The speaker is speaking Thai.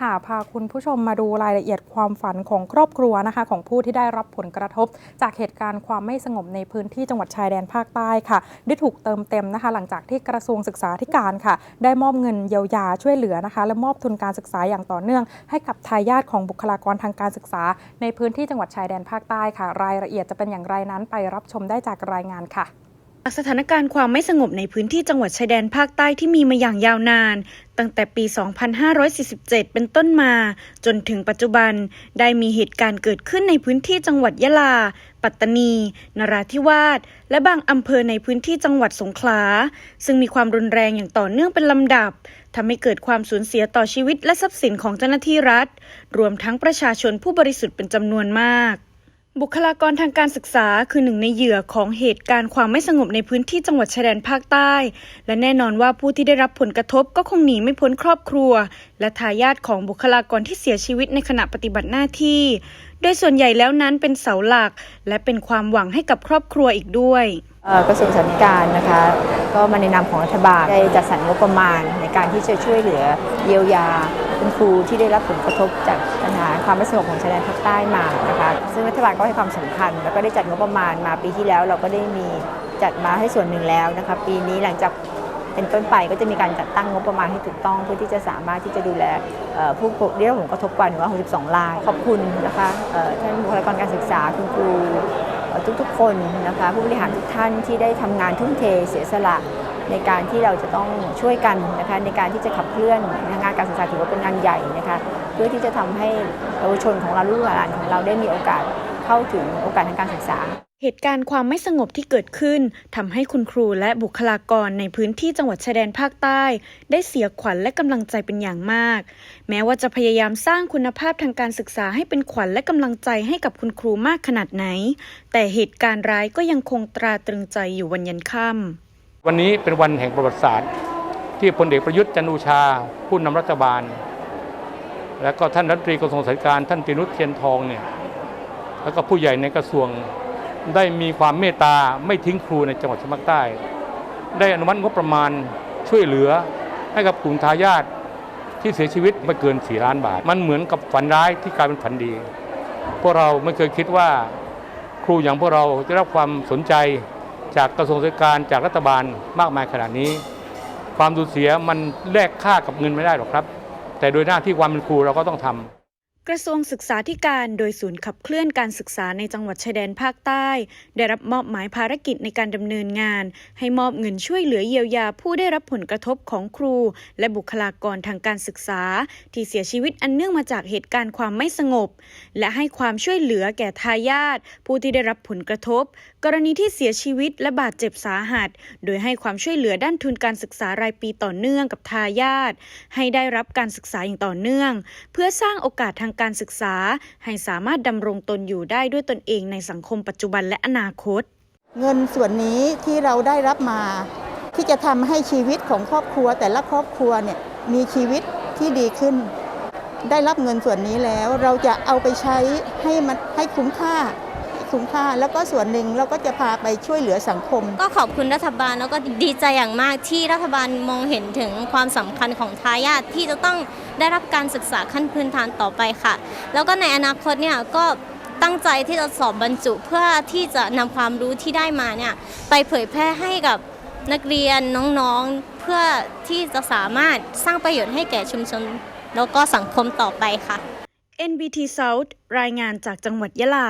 ค่ะ พาคุณผู้ชมมาดูรายละเอียดความฝันของครอบครัวนะคะ ของผู้ที่ได้รับผลกระทบ จากเหตุการณ์ความไม่สงบในพื้นที่จังหวัดชายแดนภาคใต้ค่ะ ได้ถูกเติมเต็มนะคะ หลังจากที่กระทรวงศึกษาธิการค่ะ ได้มอบเงินเยียวยาช่วยเหลือนะคะ และมอบทุนการศึกษาอย่างต่อเนื่อง ให้กับทายาทของบุคลากรทางการศึกษา ในพื้นที่จังหวัดชายแดนภาคใต้ค่ะ รายละเอียดจะเป็นอย่างไรนั้นไปรับชมได้จากรายงานค่ะ จากสถานการณ์ความไม่สงบในพื้นที่จังหวัดชายแดนภาคใต้ที่มีมาอย่างยาวนาน ตั้งแต่ปี 2547 เป็นต้นมา จนถึงปัจจุบัน ได้มีเหตุการณ์เกิดขึ้นในพื้นที่จังหวัดยะลา ปัตตานี นราธิวาส และบางอำเภอในพื้นที่จังหวัดสงขลา ซึ่งมีความรุนแรงอย่างต่อเนื่องเป็นลำดับทำให้เกิดความสูญเสียต่อชีวิตและทรัพย์สินของเจ้าหน้าที่รัฐ รวมทั้งประชาชนผู้บริสุทธิ์เป็นจำนวนมาก บุคลากรทางการศึกษาคือหนึ่งในเหยื่อของเหตุการณ์ความไม่สงบในพื้นที่จังหวัดชายแดนภาคใต้ และแน่นอนว่าผู้ที่ได้รับผลกระทบก็คงหนีไม่พ้นครอบครัว และทายาทของบุคลากรที่เสียชีวิตในขณะปฏิบัติหน้าที่ โดยส่วนใหญ่แล้วนั้นเป็นเสาหลัก และเป็นความหวังให้กับครอบครัวอีกด้วยกระทรวงศึกษาธิการนะคะก็มาในนามของรัฐบาลได้จัดสรรงบประมาณในการที่จะช่วยเหลือเยียวยา คุณครูที่ได้รับผลกระทบจากปัญหาความไม่สงบของชายแดนภาคใต้มานะคะซึ่งรัฐบาลก็ให้ความสำคัญ แล้วก็ได้จัดงบประมาณมาปีที่แล้ว เราก็ได้มีจัดมาให้ส่วนหนึ่งแล้วนะคะปีนี้หลังจากเป็นต้นไปก็จะมีการจัดตั้งงบประมาณให้ถูกต้อง เพื่อที่จะสามารถที่จะดูแลผู้ได้รับผลกระทบกว่า162ราย ขอบคุณนะคะท่านบุคลากรการศึกษาคุณครูทุกๆคนนะคะผู้บริหารทุกท่านที่ได้ทำงานทุ่มเทเสียสละ ในการที่เราจะต้องช่วยกันนะคะในการที่จะขับเคลื่อนงานการศึกษาถือว่าเป็นงานใหญ่นะคะเพื่อที่จะทำให้เยาวชนของเราลูกหลานของเราได้มีโอกาสเข้าถึงโอกาสทางการศึกษา เหตุการณ์ความไม่สงบที่เกิดขึ้นทำให้คุณครูและบุคลากรในพื้นที่จังหวัดชายแดนภาคใต้ ได้เสียขวัญและกำลังใจเป็นอย่างมาก แม้ว่าจะพยายามสร้างคุณภาพทางการศึกษาให้เป็นขวัญและกำลังใจให้กับคุณครูมากขนาดไหน แต่เหตุการณ์ร้ายก็ยังคงตราตรึงใจอยู่วันยันค่ำ วันนี้เป็นวันแห่งประวัติศาสตร์ ที่พลเอกประยุทธ์จันโอชา ผู้นำรัฐบาล และก็ท่านรัฐมนตรีกระทรวงสาธารณการท่านตินุชเทียนทองเนี่ยแล้วก็ผู้ใหญ่ในกระทรวงได้มีความเมตตาไม่ทิ้งครูในจังหวัดชายแดนใต้ ได้อนุมัติงบประมาณช่วยเหลือให้กับกลุ่มทายาทที่เสียชีวิตไม่เกิน 4 ล้านบาท มันเหมือนกับฝันร้ายที่กลายเป็นฝันดี พวกเราไม่เคยคิดว่าครูอย่างพวกเราจะรับความสนใจ จากกระทรวงศึกษาการจากรัฐบาลมากมายขนาดนี้ ความสูญเสียมันแลกค่ากับเงินไม่ได้หรอกครับ แต่โดยหน้าที่ความเป็นครูเราก็ต้องทำ กระทรวงศึกษาธิการโดยศูนย์ขับเคลื่อนการศึกษาในจังหวัดชายแดนภาคใต้ ได้รับมอบหมายภารกิจในการดำเนินงาน ให้มอบเงินช่วยเหลือเยียวยาผู้ได้รับผลกระทบของครู และบุคลากรทางการศึกษา ที่เสียชีวิตอันเนื่องมาจากเหตุการณ์ความไม่สงบ และให้ความช่วยเหลือแก่ทายาทผู้ที่ได้รับผลกระทบ กรณีที่เสียชีวิตและบาดเจ็บสาหัส โดยให้ความช่วยเหลือด้านทุนการศึกษารายปีต่อเนื่องกับทายาทให้ได้รับการศึกษาอย่างต่อเนื่อง เพื่อสร้างโอกาสทางการศึกษา ให้สามารถดำรงตนอยู่ได้ด้วยตนเองในสังคมปัจจุบันและอนาคต เงินส่วนนี้ที่เราได้รับมา ที่จะทำให้ชีวิตของครอบครัว แต่ละครอบครัวเนี่ยมีชีวิตที่ดีขึ้น ได้รับเงินส่วนนี้แล้วเราจะเอาไปใช้ให้มันให้คุ้มค่า คุ้มค่า แล้วก็ส่วนหนึ่งเราก็จะพาไปช่วยเหลือสังคม ก็ขอบคุณรัฐบาลแล้วก็ดีใจอย่างมากที่รัฐบาลมองเห็นถึงความสำคัญของทายาทที่จะต้องได้รับการศึกษาขั้นพื้นฐานต่อไปค่ะ แล้วก็ในอนาคตเนี่ยก็ตั้งใจที่จะสอบบรรจุเพื่อที่จะนำความรู้ที่ได้มาเนี่ยไปเผยแพร่ให้กับนักเรียนน้องๆเพื่อที่จะสามารถสร้างประโยชน์ให้แก่ชุมชน แล้วก็สังคมต่อไปค่ะ NBT South รายงานจากจังหวัดยะลา